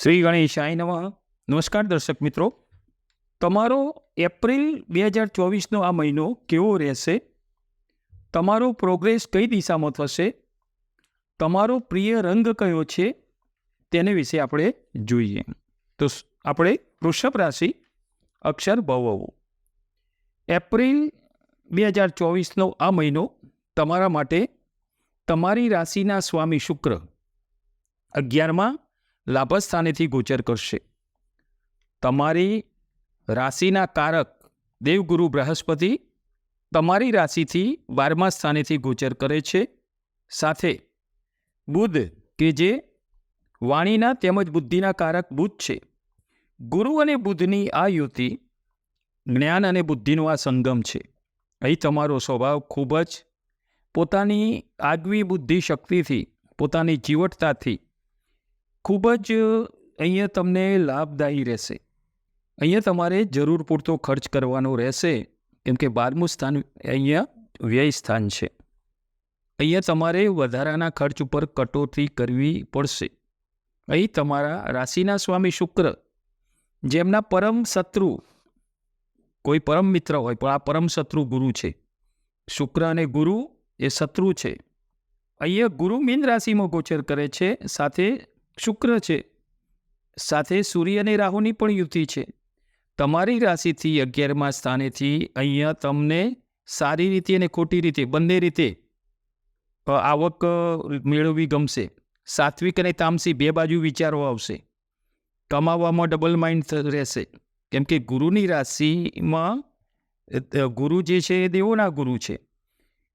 શ્રી ગણેશાય નમઃ. નમસ્કાર દર્શક મિત્રો. તમારો એપ્રિલ બે હજાર ચોવીસનો આ મહિનો કેવો રહેશે? તમારો પ્રોગ્રેસ કઈ દિશામાં થશે? તમારો પ્રિય રંગ કયો છે? તેને વિશે આપણે જોઈએ. તો આપણે વૃષભ રાશિ, અક્ષર ભવવું. એપ્રિલ બે હજાર ચોવીસનો આ મહિનો તમારા માટે તમારી રાશિના સ્વામી શુક્ર અગિયારમાં લાભસ્થાનેથી ગોચર કરશે. તમારી રાશિના કારક દેવગુરુ બૃહસ્પતિ તમારી રાશિથી બારમા સ્થાનેથી ગોચર કરે છે. સાથે બુધ કે જે વાણીના તેમજ બુદ્ધિના કારક બુધ છે. ગુરુ અને બુધની આ યુતિ જ્ઞાન અને બુદ્ધિનો આ સંગમ છે. અહીં તમારો સ્વભાવ ખૂબ જ પોતાની આગવી બુદ્ધિ શક્તિથી પોતાની જીવટતાથી ખૂબ જ અહીંયા તમને લાભદાયી રહેશે. અહીંયા તમારે જરૂર પૂરતો ખર્ચ કરવાનો રહેશે, કેમ કે બારમું સ્થાન અહીંયા વ્યય સ્થાન છે. અહીંયા તમારે વધારાના ખર્ચ ઉપર કટોતી કરવી પડશે. અહીં તમારા રાશિના સ્વામી શુક્ર, જેમના પરમ શત્રુ, કોઈ પરમ મિત્ર હોય, પણ આ પરમ શત્રુ ગુરુ છે. શુક્ર અને ગુરુ એ શત્રુ છે. અહીંયા ગુરુ મીન રાશિમાં ગોચર કરે છે, સાથે શુક્ર છે. સાથે સૂર્ય અને રાહુની પણ યુતિ છે. તમારી રાશિથી અગિયારમા સ્થાનેથી અહીંયા તમને સારી રીતે અને ખોટી રીતે, બંને રીતે આવક મેળવવી ગમશે. સાત્વિક અને તામસી બે બાજુ વિચારો આવશે. કમાવામાં ડબલ માઇન્ડ રહેશે. કેમ કે ગુરુની રાશિમાં ગુરુ જે છે એ દેવોના ગુરુ છે.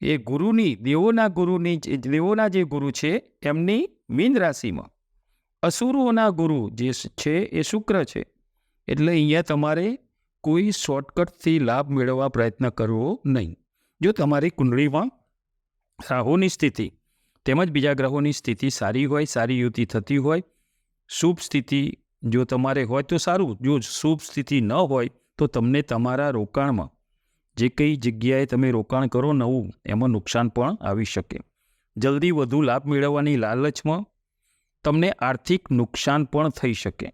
એ ગુરુની, દેવોના ગુરુની દેવોના જે ગુરુ છે, એમની મીન રાશિમાં. અસુરોના ગુરુ જે છે એ શુક્ર છે. એટલે અહીંયા તમારે કોઈ શોર્ટકટથી લાભ મેળવવા પ્રયત્ન કરવો નહીં. જો તમારી કુંડળીમાં રાહુની સ્થિતિ તેમજ બીજા ગ્રહોની સ્થિતિ સારી હોય, સારી યુતિ થતી હોય, શુભ સ્થિતિ જો તમારે હોય તો સારું. જો શુભ સ્થિતિ ન હોય તો તમને તમારા રોકાણમાં જે કઈ જગ્યાએ તમે રોકાણ કરો નવું, એમાં નુકસાન પણ આવી શકે. જલ્દી વધુ લાભ મેળવવાની લાલચમાં તમને આર્થિક નુકસાન પણ થઈ શકે.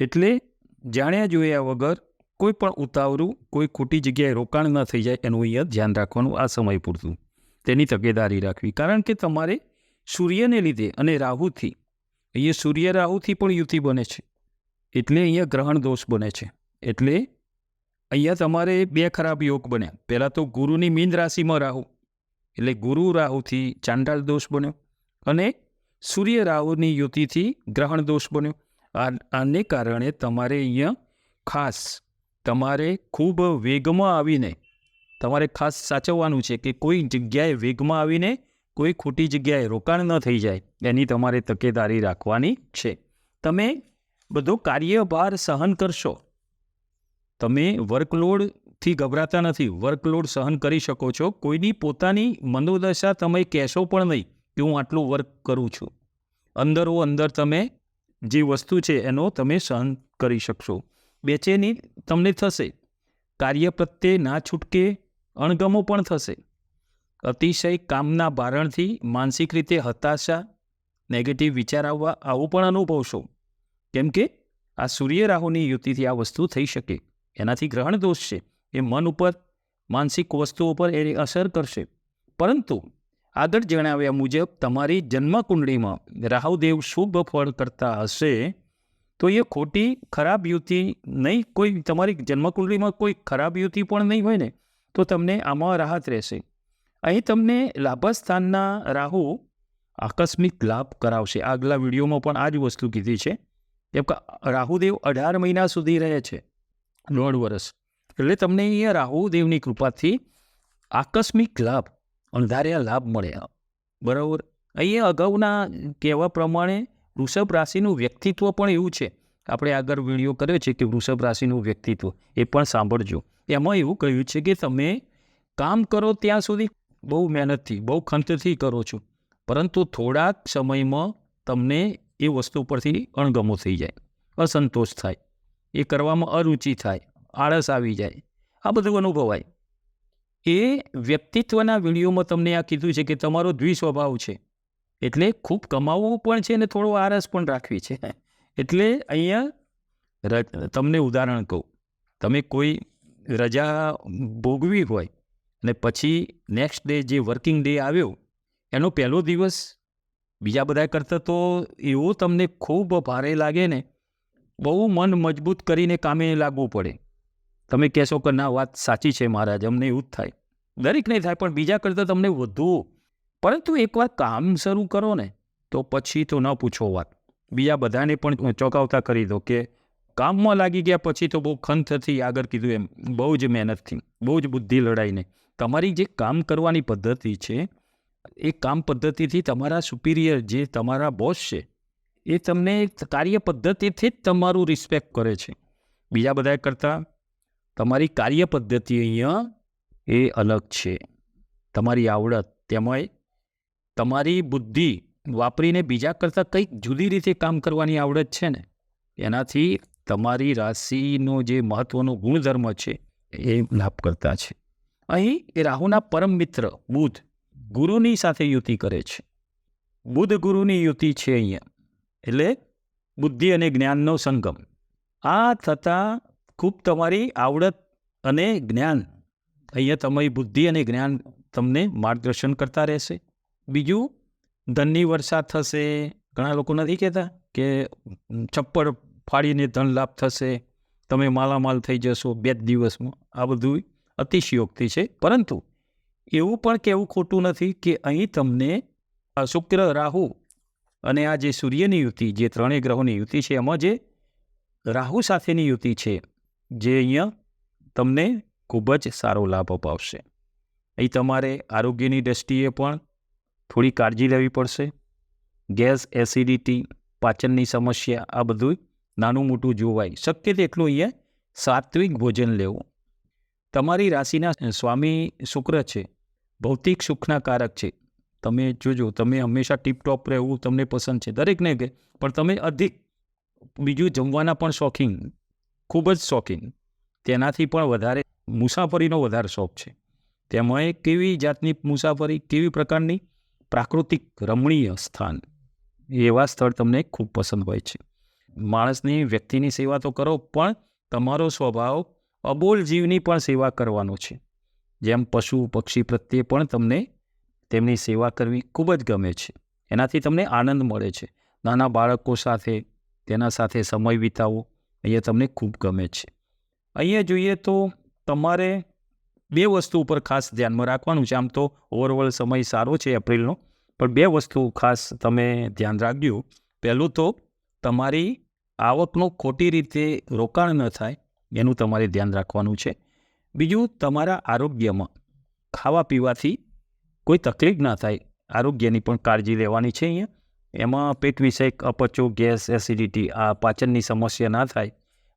એટલે જાણ્યા જોયા વગર કોઈ પણ ઉતાવળું, કોઈ ખોટી જગ્યાએ રોકાણ ન થઈ જાય એનું અહીંયા ધ્યાન રાખવાનું આ સમય પૂરતું. તેની તકેદારી રાખવી. કારણ કે તમારે સૂર્યને લીધે અને રાહુથી, અહીંયા સૂર્ય રાહુથી પણ યુતિ બને છે. એટલે અહીંયા ગ્રહણ દોષ બને છે. એટલે અહીંયા તમારે બે ખરાબ યોગ બન્યા. પહેલાં તો ગુરુની મીન રાશિમાં રાહુ. એટલે ગુરુ રાહુથી ચાંડાળ દોષ બન્યો. અને સૂર્ય રાહુની યુતિથી ગ્રહણ દોષ બન્યો. આને કારણે તમારે અહીંયા ખાસ, તમારે ખૂબ વેગમાં આવીને, તમારે ખાસ સાચવવાનું છે કે કોઈ જગ્યાએ વેગમાં આવીને કોઈ ખોટી જગ્યાએ રોકાણ ન થઈ જાય, એની તમારે તકેદારી રાખવાની છે. તમે બધો કાર્યભાર સહન કરશો. તમે વર્કલોડથી ગભરાતા નથી, વર્કલોડ સહન કરી શકો છો. કોઈની પોતાની મનોદશા તમે કહેશો પણ નહીં. કે હું આટલું વર્ક કરું છું. અંદરો અંદર તમે જે વસ્તુ છે એનો તમે સહન કરી શકશો. બેચેની તમને થશે. કાર્ય પ્રત્યે ના છૂટકે અણગમો પણ થશે. અતિશય કામના ભારણથી માનસિક રીતે હતાશા નેગેટિવ વિચાર આવવા, આવું પણ અનુભવશો. કેમ કે આ સૂર્ય રાહુની યુતિથી આ વસ્તુ થઈ શકે. એનાથી ગ્રહણ દોષ છે. એ મન ઉપર માનસિક વસ્તુઓ પર એ અસર કરશે. પરંતુ આગળ જણાવ્યા મુજબ, તમારી જન્મકુંડળીમાં રાહુદેવ શુભ ફળ કરતા હશે, તો એ ખોટી ખરાબ યુતિ નહીં, કોઈ તમારી જન્મકુંડળીમાં કોઈ ખરાબ યુતિ પણ નહીં હોય ને, તો તમને આમાં રાહત રહેશે. અહીં તમને લાભસ્થાનના રાહુ આકસ્મિક લાભ કરાવશે. આગલા વિડીયોમાં પણ આ જ વસ્તુ કીધી છે કેમ રાહુદેવ અઢાર મહિના સુધી રહે છે, દોઢ વર્ષ. એટલે તમને અહીંયા રાહુદેવની કૃપાથી આકસ્મિક લાભ અણધાર્યા લાભ મળે. બરાબર. અહીંયા અગાઉના કહેવા પ્રમાણે વૃષભ રાશિનું વ્યક્તિત્વ પણ એવું છે. આપણે આગળ વીડિયો કર્યો છે કે વૃષભ રાશિનું વ્યક્તિત્વ, એ પણ સાંભળજો. એમાં એવું કહ્યું છે કે તમે કામ કરો ત્યાં સુધી બહુ મહેનતથી, બહુ ખંતથી કરો છો. પરંતુ થોડાક સમયમાં તમને એ વસ્તુ પરથી અણગમો થઈ જાય, અસંતોષ થાય. એ કરવામાં અરુચિ થાય, આળસ આવી જાય. આ બધું અનુભવાય. એ વ્યક્તિત્વના વિડીયોમાં તમને આ કીધું છે કે તમારો દ્વિસ્વભાવ છે. એટલે ખૂબ કમાવવું પણ છે અને થોડો આરસ પણ રાખવી છે. એટલે અહીંયા તમને ઉદાહરણ કહું. તમે કોઈ રજા ભોગવી હોય અને પછી નેક્સ્ટ ડે જે વર્કિંગ ડે આવ્યો, એનો પહેલો દિવસ બીજા બધા કરતાં તો એવો તમને ખૂબ ભારે લાગે ને, બહુ મન મજબૂત કરીને કામે લાગવું પડે. તમે કહેશો કે ના, વાત સાચી છે મહારાજ, અમને એવું જ થાય. દરેકને થાય, પણ બીજા કરતાં તમને વધુ. પરંતુ એકવાર કામ શરૂ કરો ને, તો પછી તો ન પૂછો વાત. બીજા બધાને પણ ચોંકાવતા કરી દો કે કામમાં લાગી ગયા પછી તો બહુ ખંતથી આગળ કીધું એમ, બહુ જ મહેનતથી, બહુ જ બુદ્ધિ લડાઈને. તમારી જે કામ કરવાની પદ્ધતિ છે, એ કામ પદ્ધતિથી તમારા સુપિરિયર જે તમારા બોસ છે, એ તમને કાર્ય પદ્ધતિથી જ તમારું રિસ્પેક્ટ કરે છે. બીજા બધા કરતાં તમારી કાર્ય પદ્ધતિ અહીંયા એ અલગ છે. તમારી આવડત તેમજ તમારી બુદ્ધિ વાપરીને બીજા કરતાં કંઈક જુદી રીતે કામ કરવાની આવડત છે ને? એનાથી તમારી રાશિનો જે મહત્વનો ગુણધર્મ છે એ લાભ કરતા છે. અહીં એ રાહુના પરમ મિત્ર બુધ ગુરુની સાથે યુતિ કરે છે. બુધ ગુરુની યુતિ છે અહીંયા. એટલે બુદ્ધિ અને જ્ઞાનનો સંગમ. આ થતાં ખૂબ તમારી આવડત અને જ્ઞાન. અહીંયા તમારી બુદ્ધિ અને જ્ઞાન તમને માર્ગદર્શન કરતા રહેશે. બીજું, ધનની વર્ષા થશે. ઘણા લોકો નથી કહેતા કે છપ્પડ ફાડીને ધન લાભ થશે. તમે માલામાલ થઈ જશો બે જ દિવસમાં. આ બધું અતિશયોક્તિ છે. પરંતુ એવું પણ કહેવું ખોટું નથી કે અહીં તમને શુક્ર, રાહુ અને આ જે સૂર્યની યુતિ, જે ત્રણેય ગ્રહોની યુતિ છે, એમાં જે રાહુ સાથેની યુતિ છે જે અહીંયા તમને ખૂબ જ સારો લાભ અપાવશે. અહીં તમારે આરોગ્યની દ્રષ્ટિએ પણ થોડી કાળજી લેવી પડશે. ગેસ, એસિડિટી, પાચનની સમસ્યા, આ બધું નાનું મોટું જોવાય. શક્ય તેટલું અહીંયા સાત્વિક ભોજન લેવું. તમારી રાશિના સ્વામી શુક્ર છે. ભૌતિક સુખના કારક છે. તમે જોજો, તમે હંમેશા ટીપટોપ રહેવું તમને પસંદ છે. દરેકને કે, પણ તમે અધિક બીજું જમવાના પણ શોખીન. ખૂબ જ શોખીન. તેનાથી પણ વધારે મુસાફરીનો વધારે શોખ છે. તેમાં કેવી જાતની મુસાફરી, કેવી પ્રકારની પ્રાકૃતિક રમણીય સ્થાન એવા સ્થળ તમને ખૂબ પસંદ હોય છે. માણસની વ્યક્તિની સેવા તો કરો, પણ તમારો સ્વભાવ અબોલ જીવની પણ સેવા કરવાનો છે. જેમ પશુ, પક્ષી પ્રત્યે પણ તમને તેમની સેવા કરવી ખૂબ જ ગમે છે. એનાથી તમને આનંદ મળે છે. નાના બાળકો સાથે, તેના સાથે સમય વિતાવવો અહીંયા તમને ખૂબ ગમે છે. અહીંયા જોઈએ તો તમારે બે વસ્તુ ઉપર ખાસ ધ્યાનમાં રાખવાનું છે. આમ તો ઓવરઓલ સમય સારો છે એપ્રિલનો, પણ બે વસ્તુ ખાસ તમે ધ્યાન રાખજો. પહેલું તો તમારી આવકનું ખોટી રીતે રોકાણ ન થાય, એનું તમારે ધ્યાન રાખવાનું છે. બીજું, તમારા આરોગ્યમાં ખાવા પીવાથી કોઈ તકલીફ ના થાય, આરોગ્યની પણ કાળજી લેવાની છે અહીંયા. એમાં પેટ વિષયક અપચો, ગેસ, એસિડિટી, આ પાચનની સમસ્યા ના થાય,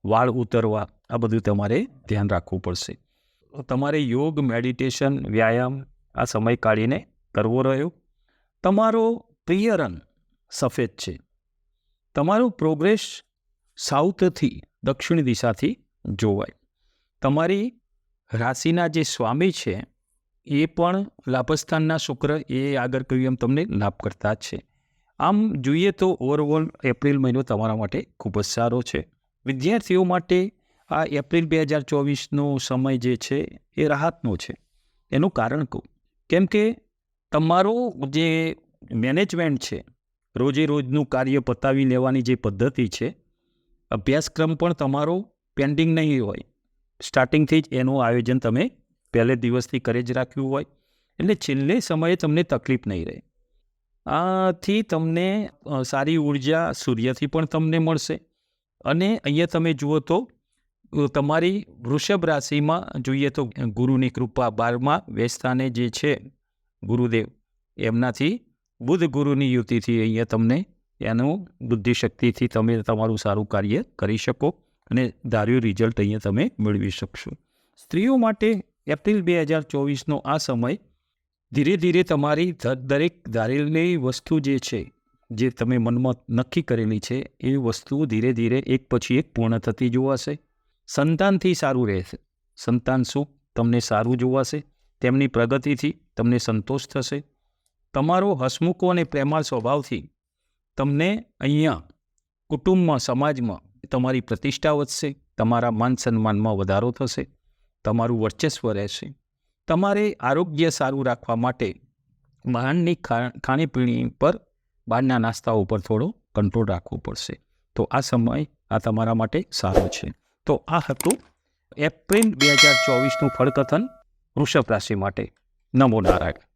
વાળ ઉતરવા, આ બધું તમારે ધ્યાન રાખવું પડશે. તમારે યોગ, મેડિટેશન, વ્યાયામ આ સમય કાઢીને કરવો રહ્યો. તમારો પ્રિય રંગ સફેદ છે. તમારું પ્રોગ્રેસ સાઉથથી દક્ષિણ દિશાથી જોવાય. તમારી રાશિના જે સ્વામી છે, એ પણ લાભસ્થાનના શુક્ર, એ આગળ કહ્યું એમ તમને લાભ કરતા છે. આમ જોઈએ તો ઓવરઓલ એપ્રિલ મહિનો તમારા માટે ખૂબ જ સારો છે. વિદ્યાર્થીઓ માટે આ એપ્રિલ બે હજાર ચોવીસનો સમય જે છે એ રાહતનો છે. એનું કારણ કહું, કેમ કે તમારો જે મેનેજમેન્ટ છે રોજે રોજનું કાર્ય પતાવી લેવાની જે પદ્ધતિ છે, અભ્યાસક્રમ પણ તમારો પેન્ડિંગ નહીં હોય. સ્ટાર્ટિંગથી જ એનું આયોજન તમે પહેલે દિવસથી કરી જ રાખ્યું હોય. એટલે છેલ્લે સમયે તમને તકલીફ નહીં રહે. આથી તમને સારી ઊર્જા સૂર્યથી પણ તમને મળશે. અને અહીંયા તમે જુઓ તો તમારી વૃષભ રાશિમાં જોઈએ તો ગુરુની કૃપા બારમા વેસ્તાને જે છે, ગુરુદેવ, એમનાથી બુદ્ધ ગુરુની યુતિથી અહીંયા તમને એનું બુદ્ધિશક્તિથી તમે તમારું સારું કાર્ય કરી શકો અને ધાર્યું રિઝલ્ટ અહીંયા તમે મેળવી શકશો. સ્ત્રીઓ માટે એપ્રિલ બે હજાર ચોવીસનો આ સમય ધીરે ધીરે તમારી દરેક ધારેલી વસ્તુ જે છે, જે તમે મનમાં નક્કી કરેલી છે, એ વસ્તુ ધીરે ધીરે એક પછી એક પૂર્ણ થતી જોવાશે. સંતાનથી સારું રહેશે. સંતાન સુખ તમને સારું જોવાશે, તેમની પ્રગતિથી તમને સંતોષ થશે. તમારો હસમુખો અને પ્રેમાળ સ્વભાવથી તમને અહીંયા કુટુંબમાં, સમાજમાં તમારી પ્રતિષ્ઠા વધશે, તમારા માન સન્માનમાં વધારો થશે, તમારું વર્ચસ્વ રહેશે. તમારે આરોગ્ય સારું રાખવા માટે બહારની ખાણીપીણી પર બહારના નાસ્તાઓ પર થોડો કંટ્રોલ રાખવો પડશે. તો આ સમય આ તમારા માટે સારો છે. તો આ હતું એપ્રિલ બે હજાર ચોવીસનું ફળકથન વૃષભ રાશિ માટે. નમો નારાયણ.